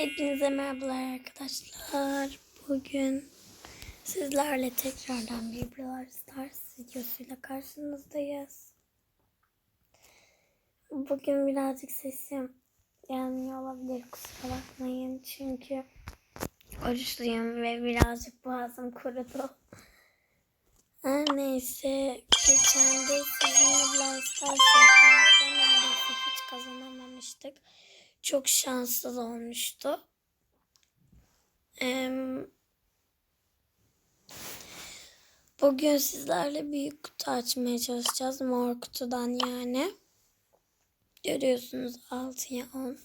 Hepinize merhabalar arkadaşlar. Bugün sizlerle tekrardan bir Brawl Stars videosuyla karşınızdayız. Bugün birazcık sesim gelmiyor olabilir kusura bakmayın. Çünkü oruçluyum ve birazcık boğazım kurudu. Her neyse geçen de sizinle Brawl Stars yapmakta hiç kazanamamıştık çok şanssız olmuştu. Bugün sizlerle büyük kutu açmaya çalışacağız. Mor kutudan yani. Görüyorsunuz 6'ya 10.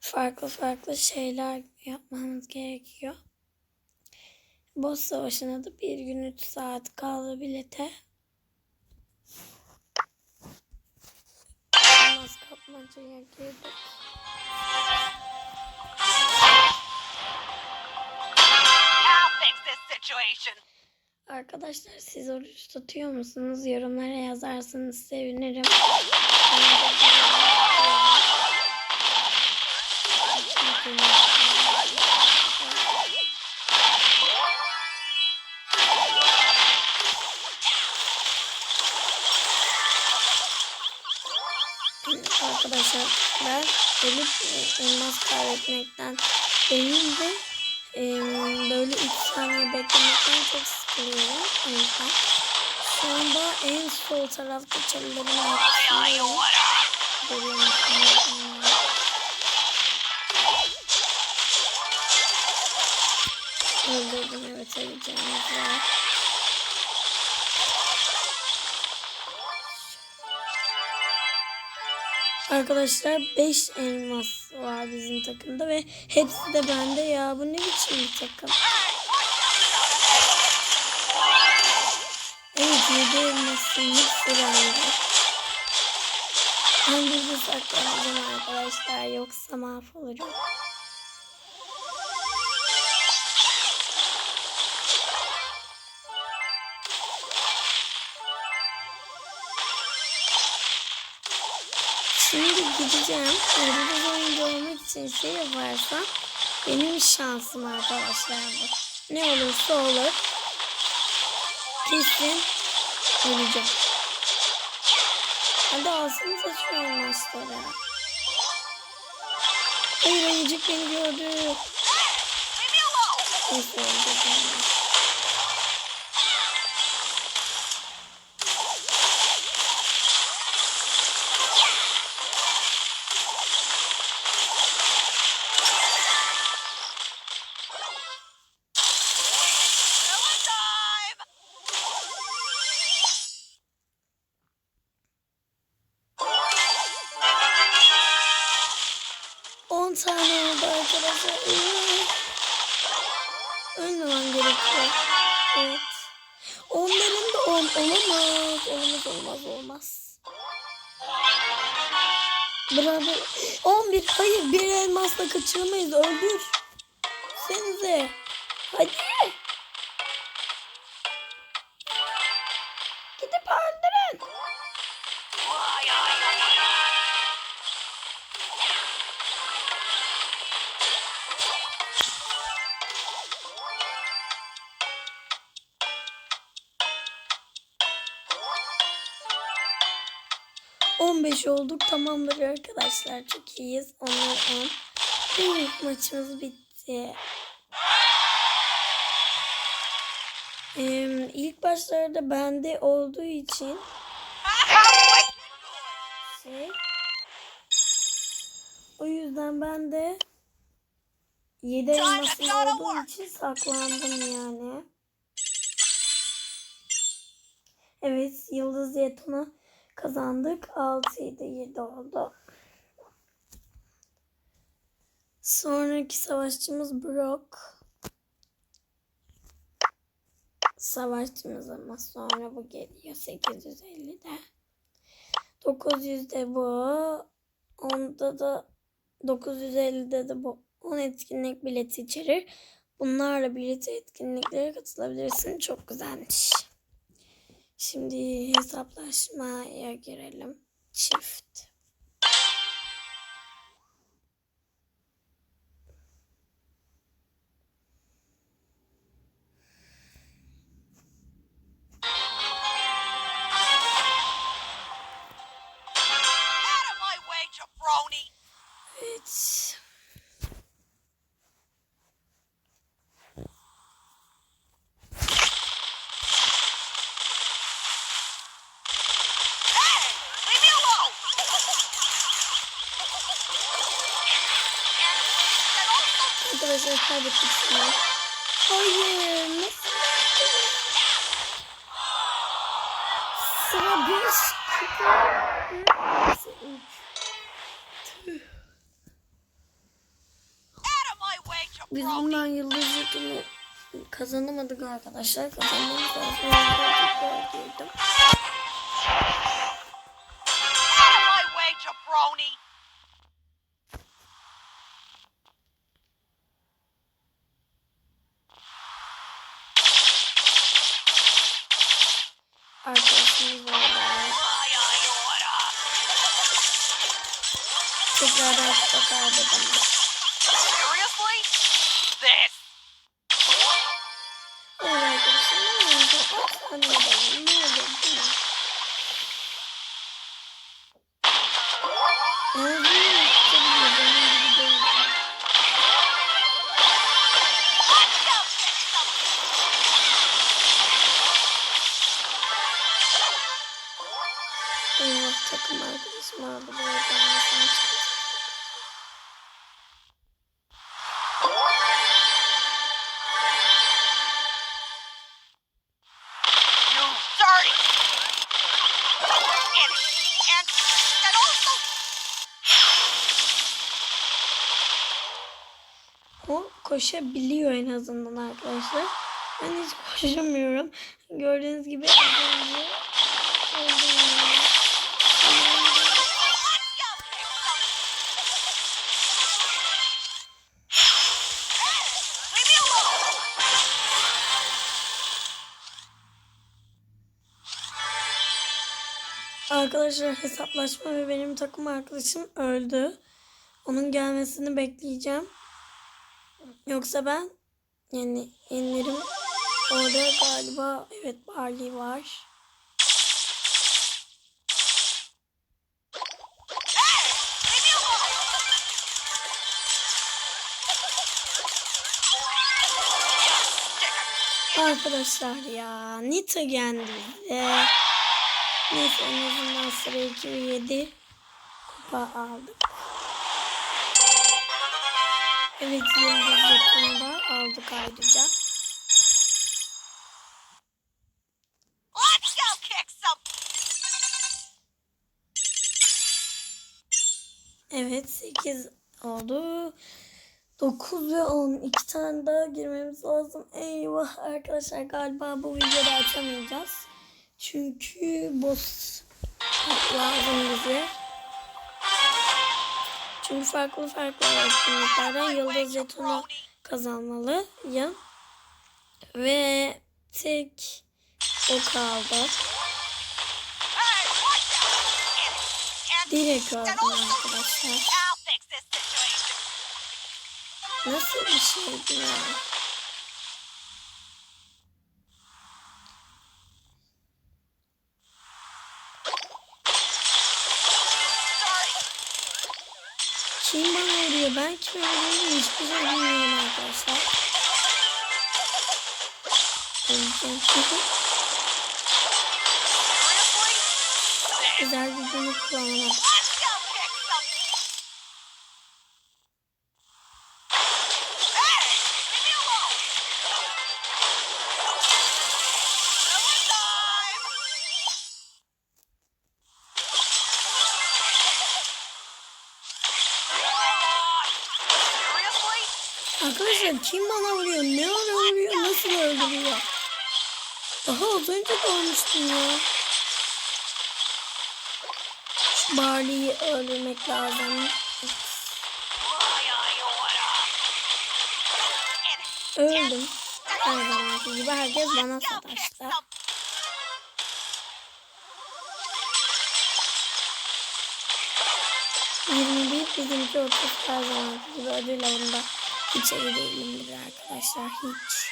Farklı farklı şeyler yapmamız gerekiyor. Boss savaşına da bir gün 3 saat kaldı bilete. Kapmacaya girdik. I'll fix this situation. Arkadaşlar siz oruç tutuyor musunuz? Yorumlara yazarsanız sevinirim. Arkadaşlar e, elmas kaybetmekten değil de e, böyle 3 saniye beklemekten çok sıkılıyorum. O yüzden şu anda en sol tarafta çalıların arkasındayım. Öldürdüm evet öleceğimiz var. Arkadaşlar 5 elmas var bizim takımda ve hepsi de bende ya. Bu ne biçim bir takım? Evet 7 elmasın hepsi bende. Ben burada saklanacağım arkadaşlar yoksa mahvolurum. Gideceğim. Yıldız oyuncu olmak için şey yaparsam benim şansım arkadaşlar bu. Ne olursa olur. Kesin öleceğim. Hadi alsanıza şu elmasları. Hayır ayıcık beni gördü. Neyse öldürdüm. Tane oldu arkadaşlar. Iıı. Ölmemem gerekiyor. Evet. Onların da on olamaz. Olamaz olmaz olmaz. Bravo. 11. Hayır bir elmasla kaçırmayız. Öldür. Senize. Hadi. Gidip öldürün. On beş olduk tamamdır arkadaşlar. Çok iyiyiz. Onlar 10. İlk maçımız bitti. Ee, ilk başlarda bende olduğu için şey o yüzden ben de 7 elmasım olduğu için saklandım yani. Evet yıldız yetonu kazandık. 6 7 7 oldu. Sonraki savaşçımız Brock. Savaşçımız ama sonra bu geliyor 850'de. 900'de bu. Onda da 950'de de bu 10 etkinlik bileti içerir. Bunlarla birlikte etkinliklere katılabilirsin. Çok güzelmiş. Şimdi hesaplaşmaya girelim. Çift. Evet. Kaybettik şimdi. Hayır. Nasıl? Sıra bir. Nasıl üç? out of my way, Biz jabroni! bundan yıldız yutunu kazanamadık arkadaşlar. Kazanmamız lazım. Tekrardan kupa kaybedelim. Seriously? This? Evet arkadaşlar. Ne olacak? Aslan edelim. Ne olur koşabiliyor en azından arkadaşlar. Ben hiç koşamıyorum. Gördüğünüz gibi! Arkadaşlar hesaplaşma ve benim takım arkadaşım öldü. Onun gelmesini bekleyeceğim. Yoksa ben yani inlerim. Orada galiba evet Barley var. Arkadaşlar ya Nita geldi bize. Neyse en azından sıra 2 ve 7 kupa aldık. Evet yıldız yakında aldık ayrıca. Evet 8 oldu. 9 ve 10. 2 tane daha girmemiz lazım. Eyvah arkadaşlar galiba bu videoda açamayacağız. Çünkü boss lazım bize. Çünkü farklı farklı etkinliklerden yıldız jetonu kazanmalıyım. Ve tek o kaldı. Direkt öldüm arkadaşlar. Nasıl bir şeydi ya? Vuruyor? Ben kime vuruyorum? Hiçbir şey bilmiyorum arkadaşlar. Öleceğim çünkü güzel gücünü kullanamadım. Let's Arkadaşlar kim bana vuruyor? Ne ara vuruyor? Nasıl öldürüyor? Daha az önce görmüştüm ya. Şu Barley'i öldürmek lazım. Öldüm. Her gibi herkes bana sataştı. some. 21 bizimki 30 her zamanki gibi ödül avında hiç iyi değilim arkadaşlar hiç.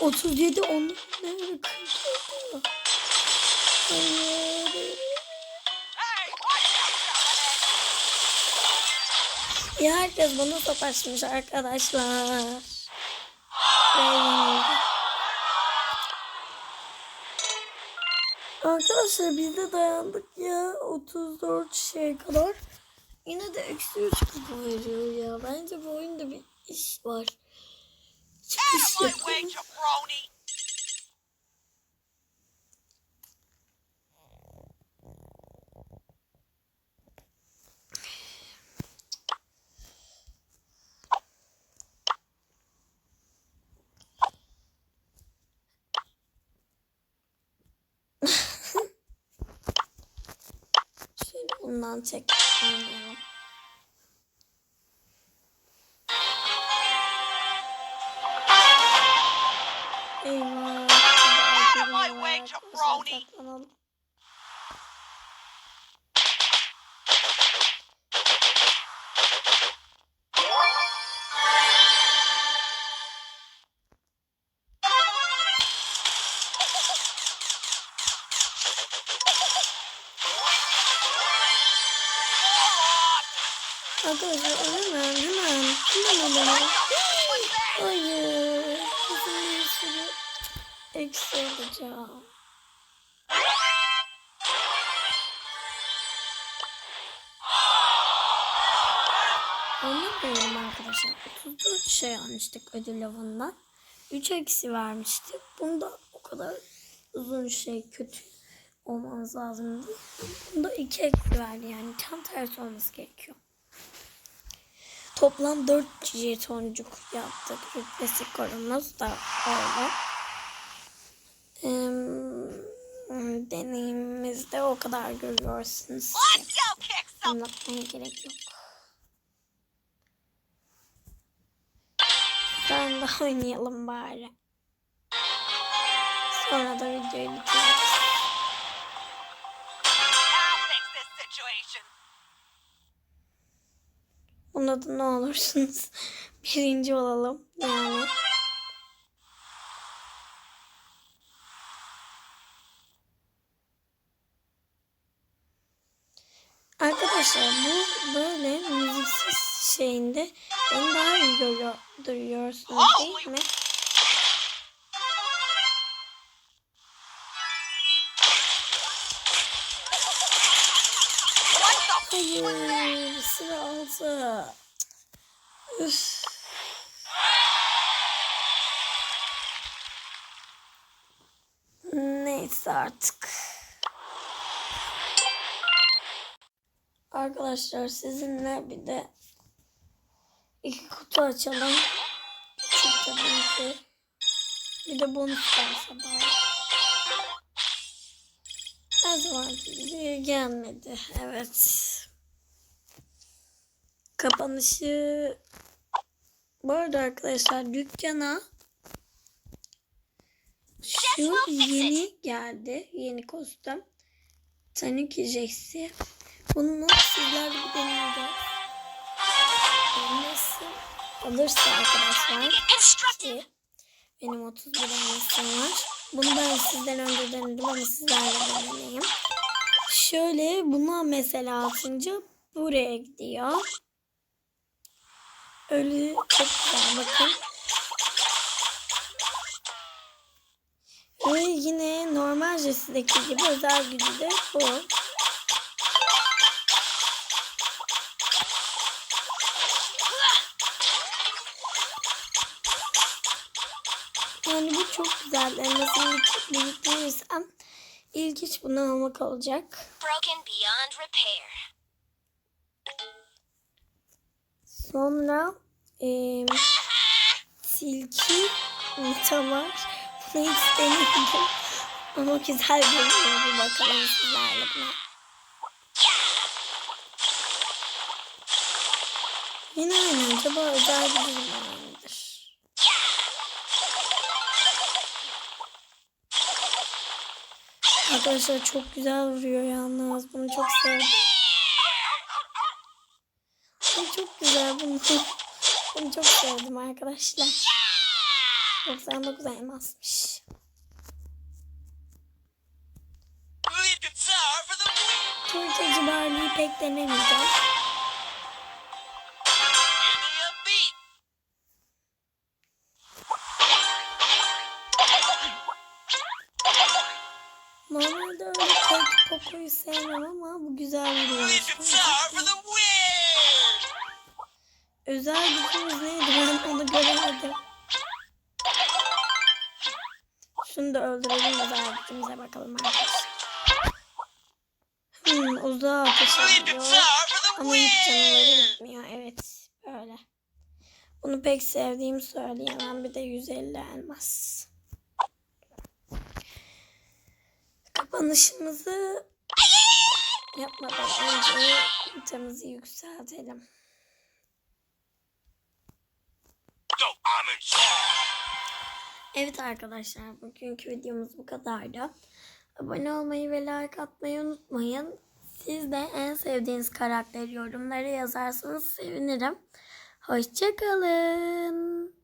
Otuz yedi onu ne kırdı? Ya herkes bana sataşmış arkadaşlar. Arkadaşlar biz de dayandık ya 34 şeye kadar. Yine de eksi 3 kupa veriyor ya. Bence bu oyunda bir iş var. Çıkış yapalım. yandan çek. Eyvah. Saklanalım. Arkadaşlar hemen hemen hemen hemen. Hayır. Kesin bir sürü eksi alacağım. Anlamıyorum arkadaşlar. 34 şey almıştık ödül avından. 3 eksi vermiştik. Bunda o kadar uzun şey kötü olmamız lazımdı. Bunda 2 eksi verdi yani. Tam tersi olması gerekiyor. Toplam 4 jetoncuk yaptık. Rütbe skorumuz da öyle. Ee, deneyimimizde o kadar görüyorsunuz. Anlatmaya gerek yok. Ben de oynayalım bari. Sonra da videoyu bitiririz. Bunda da ne olursunuz birinci olalım yani. Arkadaşlar bu böyle müziksiz şeyinde beni daha iyi görüyor, değil mi? Üf. Neyse artık. Arkadaşlar sizinle bir de iki kutu açalım. Bir de bonus varsa bari. Her zamanki gibi gelmedi. Evet. Kapanışı bu arada arkadaşlar dükkana şu yeni geldi. Yeni kostüm. Tanuki Jax'i. Bunu sizlerle bir deneyeceğiz. Nasıl alırsa arkadaşlar ki benim 31 elmasım var. Bunu ben sizden önce denedim ama sizlerle de deneyeyim. Şöyle buna mesela atınca buraya gidiyor. Öyle çok güzel bakın. Ve yine normal Jesse'deki gibi özel gücü de bu. Yani bu çok güzel. Elmasını biriktirirsem ilk iş bunu almak olacak. Broken beyond repair. Sonra eee tilki Nita var. Bunu hiç denemedim. Ama güzel görünüyor. Bir bakalım sizlerle buna. Yine aynı. Acaba özel bir durum aynıdır. Arkadaşlar çok güzel vuruyor yalnız. Bunu çok sevdim. Çok güzel bunu. Bunu çok sevdim arkadaşlar. 99 elmasmış. Turtacı Barley'i pek denemeyeceğim. Normalde öyle pek Poco'yu sevmem ama bu güzel bir oyun. Özel gücümüz neydi ben onu göremedim. Şunu da öldürelim özel gücümüze bakalım arkadaşlar. Hmm, uzağa ateş ediyor. Ama hiç canları win. gitmiyor. Evet böyle. Bunu pek sevdiğimi söyleyemem. Bir de 150 elmas. Kapanışımızı yapmadan önce yumurtamızı yükseltelim. Evet arkadaşlar bugünkü videomuz bu kadardı. Abone olmayı ve like atmayı unutmayın. Siz de en sevdiğiniz karakteri yorumlara yazarsanız sevinirim. Hoşçakalın.